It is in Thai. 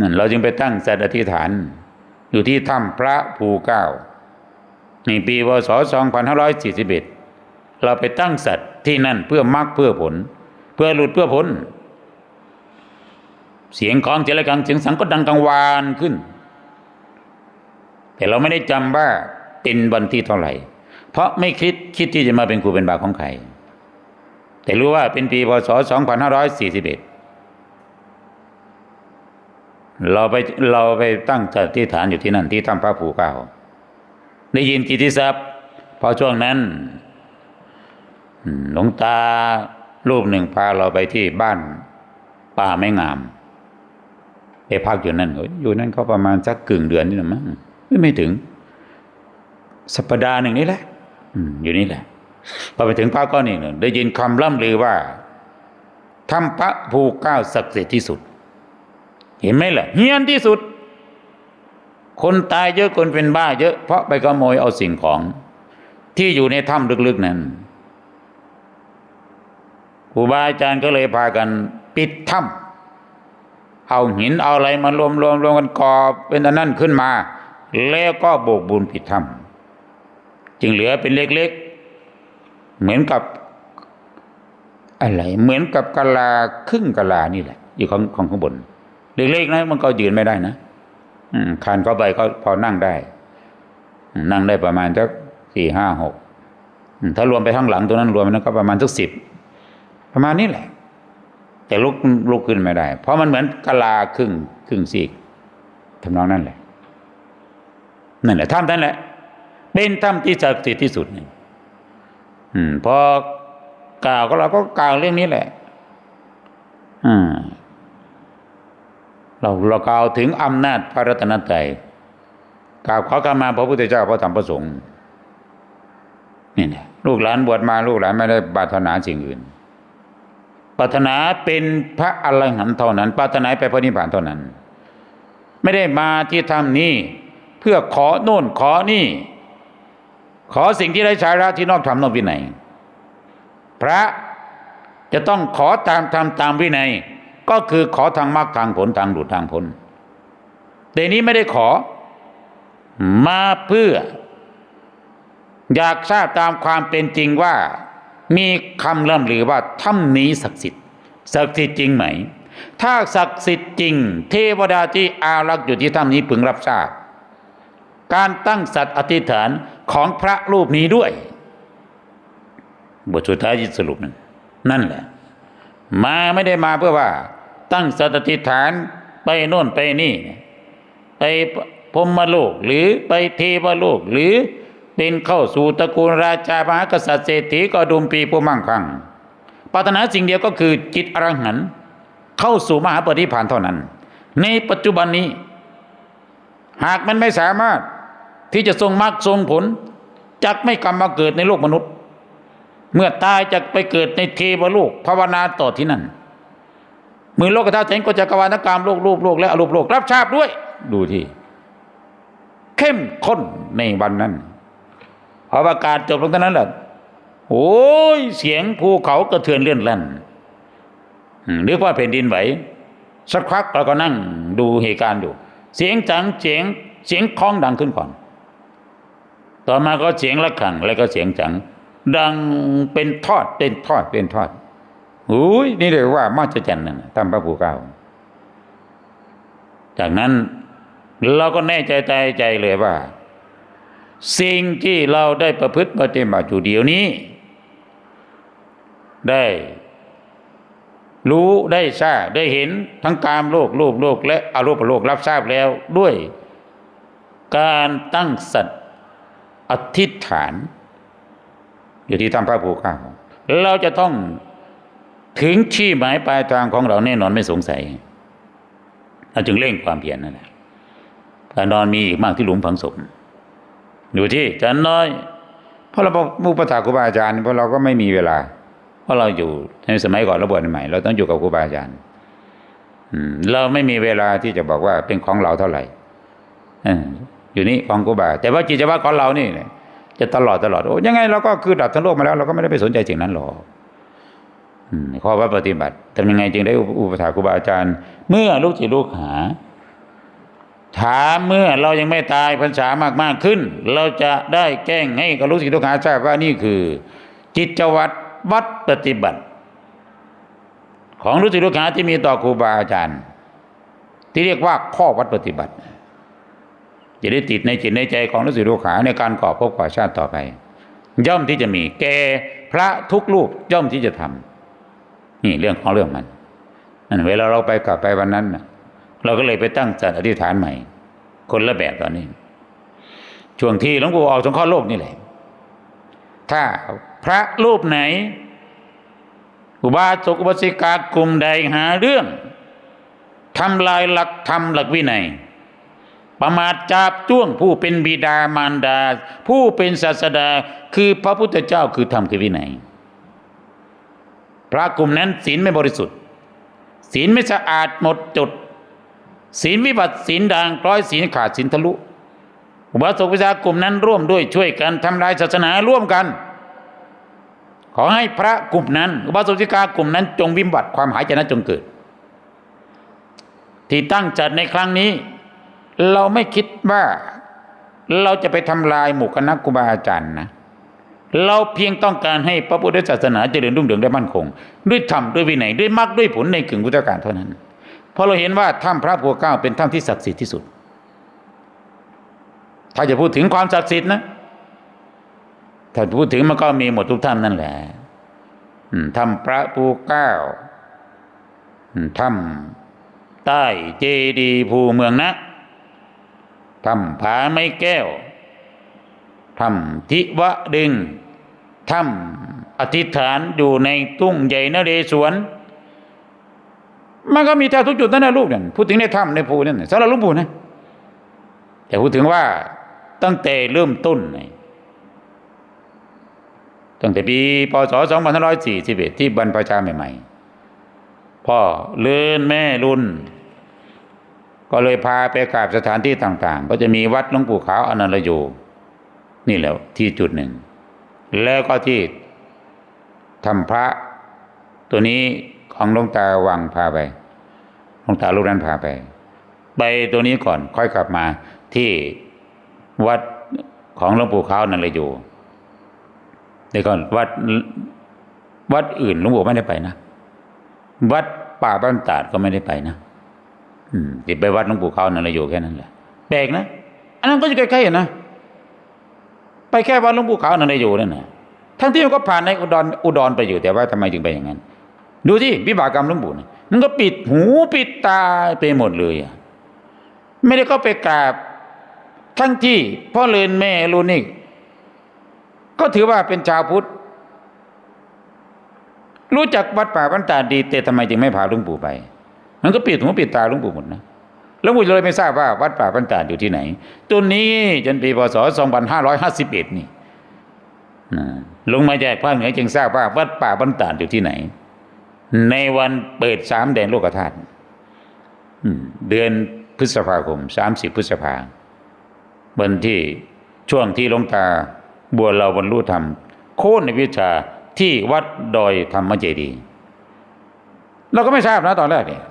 นั่นเราจึงไปตั้งสัตว์อธิษฐาน อยู่ที่ถ้ำพระภูเก้าในปีพศ2541 เราไปตั้งสัตว์ที่นั่นเพื่อมรรคเพื่อผล เพื่อหลุดเพื่อพ้นเสียงของเจริญกังเสียงสังก็ดังกังวานขึ้น แต่เราไม่ได้จำว่าเป็นวันที่เท่าไหร่ เพราะไม่คิดคิดที่จะมาเป็นครูเป็นบาของใครแต่รู้ว่าเป็นปีพศ2541 เราไปเราไปตั้งจัดที่ฐานอยู่ที่นั่นที่ถ้ำพระภูเก้าได้ยินกิติศัพท์พอช่วงนั้นหลวงตารูปหนึ่งพาเราไปที่บ้านป่าไม่งามไปพักอยู่นั่นอยู่นั่นก็ประมาณสักกึ่งเดือนนี่แหละมั้งไม่ถึง สัปดาห์หนึ่งนี่แหละอยู่นี่แหละพอไปถึงพระก้อนอีกหนึ่งได้ยินคำล่ำลือว่าถ้ำพระภูเก้าศักดิ์สิทธิ์ที่สุด เห็นไหมล่ะเฮี้ยนที่สุด คนตายเยอะคนเป็นบ้าเยอะ เพราะไปขโมยเอาสิ่งของ ที่อยู่ในถ้ำลึกๆนั้นครูบาอาจารย์ก็เลยพากันปิดถ้ำเอาหินเอาอะไรมารวมรวมรวมกันก่อเป็นอันนั้นขึ้นมา แล้วก็โบกบุญปิดถ้ำจึงเหลือเป็นเล็กๆ เหมือนกับอะไร เหมือนกับกะลาครึ่งกะลานี่แหละ อยู่ของของข้างบน เล็กๆนะมันก็ยืนไม่ได้นะอืคานเข้าไปก็พอนั่งได้ นั่งได้ประมาณสักสี่ห้าหกถ้ารวมไปข้างหลังตัวนั้นรวมมันก็ประมาณสักสิบประมาณนี้แหละ แต่ลุกลุกขึ้นไม่ได้ เพราะมันเหมือนกะลาครึ่งครึ่งซีกทำนองนั้นแหละนั่นแหละถ้ำนั่นแหละ เป็นถ้ำที่ศักดิ์สิทธิ์ที่สุดนี่อืมพอกล่าวก็เราก็กล่าวเรื่องนี้แหละ อืม เราเรากล่าวถึงอำนาจพระรัตนตรัยกล่าวขอขมาพระพุทธเจ้าพระธรรมพระสงฆ์นี่นี่ยลูกหลานบวชมาลูกหลานไม่ได้ปรารถนาสิ่งอื่นปรารถนาเป็นพระอรหันต์เท่านั้นปรารถนาไปพระนิพพานเท่านั้น ไม่ได้มาที่ถ้ำนี้เพื่อขอโน่นขอนี่ ขอสิ่งที่ไร้สาระที่นอกธรรมนอกวินัยพระจะต้องขอตามธรรมตามวินัย ก็คือขอทางมรรคทางผลทางหลุดทางพ้นแต่นี้ไม่ได้ขอ มาเพื่อ อยากทราบตามความเป็นจริงว่า มีคำล่ำลือว่าถ้ำนี้ศักดิ์สิทธิ์ศักดิ์สิทธิ์จริงไหม ถ้าศักดิ์สิทธิ์จริง เทวดาที่อารักษ์อยู่ที่ถ้ำนี้พึงรับทราบ การตั้งสัตว์อธิษฐานของพระรูปนี้ด้วย บทสุดท้ายที่สรุปนั่นนั่นแหละ มาไม่ได้มาเพื่อว่า ตั้งสตติฐานไปโน่นไปนี่ ไปพรหมโลกหรือไปเทวโลกหรือเป็นเข้าสู่ตระกูลราชามหากษัตริย์เศรษฐีก็ดุมปีผู้มั่งคั่งปรารถนาสิ่งเดียวก็คือจิตอรหันต์เข้าสู่มหาปฏิพานเท่านั้น ในปัจจุบันนี้ หากมันไม่สามารถที่จะทรงมรรคทรงผลจักไม่กรรมมาเกิดในโลกมนุษย์ เมื่อตายจะไปเกิดในเทวโลกภาวนาต่อที่นั่นมือโลกธาตุเจ๋งก็จะกวานกรรมโลกรูปโลกและอรูปโลกรับทราบด้วย ดูที่ เข้มข้นในวันนั้นพอประกาศจบลงเท่านั้นแหละโอ้ยเสียงภูเขากระเทือนเลื่อนลั่นอืมเรียกว่าแผ่นดินไหวสักพักเราก็นั่งดูเหตุการณ์อยู่ เสียงจังเสียงเสียงคล้องดังขึ้นก่อน ต่อมาก็เสียงระฆังแล้วก็เสียงจัง ดังเป็นทอดเป็นทอดเป็นทอดอุ้ยนี่เรียกว่ามาจจันนั่นน่ะตามพระภูเก้า จากนั้นเราก็แน่ใจใจใจเลยว่า สิ่งที่เราได้ประพฤติปฏิบัติอยู่เดี๋ยวนี้ ได้ รู้ได้ทราบได้เห็นทั้งกามโลกรูปโลก และอารูปโลกรับทราบแล้วด้วย การตั้งสัตว์อธิษฐาน อยู่ที่ทำพระภูเก้าเราจะต้องถึงที่หมายปลายทางของเราแน่นอนไม่สงสัยเราจึงเร่งความเพียรนั่นแหละการนอนมีอีกมากที่หลุมฝังศพอยู่ที่จันน้อย เพราะเรามุปถาครูบาอาจารย์เพราะเราก็ไม่มีเวลา เพราะเราอยู่ในสมัยก่อนเราบวชใหม่เราต้องอยู่กับครูบาอาจารย์เราไม่มีเวลาที่จะบอกว่าเป็นของเราเท่าไหร่อยู่นี่ของครูบา แต่ว่าจิตวัตรของเรานี่เนี่ย จะตลอดตลอดโอ้ยังไงเราก็คือดับทั้งโลกมาแล้ว เราก็ไม่ได้ไปสนใจสิ่งนั้นหรอกข้อว่าปฏิบัติทำยังไงจึงได้อุปถาครูบาอาจารย์ เมื่อลูกจิตลูกหา ถามเมื่อเรายังไม่ตายพรรษามากมากๆขึ้น เราจะได้แจ้งให้กับลูกศิษย์ลูกหาทราบว่านี่คือ จิตวัตรวัดปฏิบัติ ของลูกศิษย์ลูกหาที่มีต่อครูบาอาจารย์ ที่เรียกว่าข้อวัดปฏิบัติ จะได้ติดในจิตในใจของลูกศิษย์ลูกหาในการก่อภพก่อชาติต่อไป ย่อมที่จะมี แกพระทุกรูปย่อมที่จะทำนี่เรื่องของเรื่องมันนั่นเวลาเราไปกลับไปวันนั้นเราก็เลยไปตั้งจัดอธิษฐานใหม่ คนละแบบตอนนี้ช่วงที่หลวงปู่ออกสงเคราะห์โลกนี่แหละ ถ้าพระรูปไหน อุบาสกอุบาสิกากลุ่มใดหาเรื่องทำลายหลักธรรมหลักวินัย ประมาทจาบจ้วงผู้เป็นบิดามารดา ผู้เป็นศาสดาคือพระพุทธเจ้าคือธรรมคือวินัยพระกลุ่มนั้นศีลไม่บริสุทธิ์ศีลไม่สะอาดหมดจดศีลวิบัติศีลด่างร้อยศีลขาดศีลทะลุอุบาสกวิชากลุ่มนั้นร่วมด้วยช่วยกันทำลายศาสนาร่วมกัน ขอให้พระกลุ่มนั้น อุบาสกวิชากลุ่มนั้นจงวิบัติความหายใจนั้นจงเกิด ที่ตั้งจัดในครั้งนี้ เราไม่คิดว่าเราจะไปทำลายหมู่คณะครูบาอาจารย์นะเราเพียงต้องการให้พระพุทธศาสนาเจริญรุ่งเรืองได้มั่นคง ด้วยธรรมด้วยวินัยด้วยมรรคด้วยผลในกึ่งพุทธการเท่านั้นเพราะเราเห็นว่าถ้ำพระพัวเก้าเป็นถ้ำที่ศักดิ์สิทธิ์ที่สุด ถ้าจะพูดถึงความศักดิ์สิทธิ์นะ ถ้าพูดถึงมันก็มีหมดทุกถ้ำนั่นแหละอืมถ้ำพระภูเก้าอืมถ้ำใต้เจดีย์ภูเมืองนะ ถ้ำผาไม้แก้วถ้ำทิวะดึงถ้ำอธิษฐานอยู่ในทุ่งใหญ่นเรศวรมันก็มีแทบทุกจุดนั่นนะลูกเนี่ยพูดถึงในถ้ำในภูนั่นน่ะสำหรับลุงปู่นะแต่พูดถึงว่าตั้งแต่เริ่มต้นตั้งแต่ปีพศ2541ที่บรรพชาใหม่ ๆ พ่อเลื่อนแม่รุ่น ก็เลยพาไปกราบสถานที่ต่าง ๆ ก็จะมีวัดหลวงปู่ขาวอนันตโยนี่แหละที่จุดหนึ่ง แล้วก็ที่ทำพระ ตัวนี้ของหลวงตาวังพาไปหลวงตาลูกนั้นพาไป ไปตัวนี้ก่อนค่อยกลับมาที่วัดของหลวงปู่ขาวนั่นเลยอยู่เดี๋ยวก่อนวัดวัดอื่นหลวงปู่ไม่ได้ไปนะ วัดป่าบ้านตาดก็ไม่ได้ไปนะ ติดไปวัดหลวงปู่ขาวนั่นเลยอยู่แค่นั้นแหละแปลกนะ อันนั้นก็อยู่ใกล้ๆนะ ไปแค่วัดหลวงปู่ขาวนั่นเลยอยู่นั่นนะทั้งที่มันก็ผ่านในอุดรอุดรไปอยู่แต่ว่าทำไมจึงไปอย่างนั้น ดูที่วิบากกรรมหลวงปู่นะมันก็ปิดหูปิดตาไปหมดเลยอะไม่ได้ก็ไปกราบ ทั้งที่พ่อเลินแม่รูนี่ก็ถือว่าเป็นชาวพุทธ รู้จักวัดป่าบ้านตาดดีแต่ทำไมจึงไม่พาหลวงปู่ไป มันก็ปิดหูปิดตาหลวงปู่หมดนะหลวงปู่เลยไม่ทราบว่าวัดป่าบ้านตาอยู่ที่ไหนตัวนี้จนปีพศ2551นี่ลงมาจากภาคเหนือจึงทราบว่าวัดป่าบ้านตาดอยู่ที่ไหน ในวันเปิดสามแดนโลกธาตุเดือนพฤษภาคมสามสิบพฤษภาวันที่ช่วงที่หลวงตาบัวเราบรรลุธรรม โค่นในวิชาที่วัดดอยธรรมเจดี เราก็ไม่ทราบนะตอนแรกเนี่ย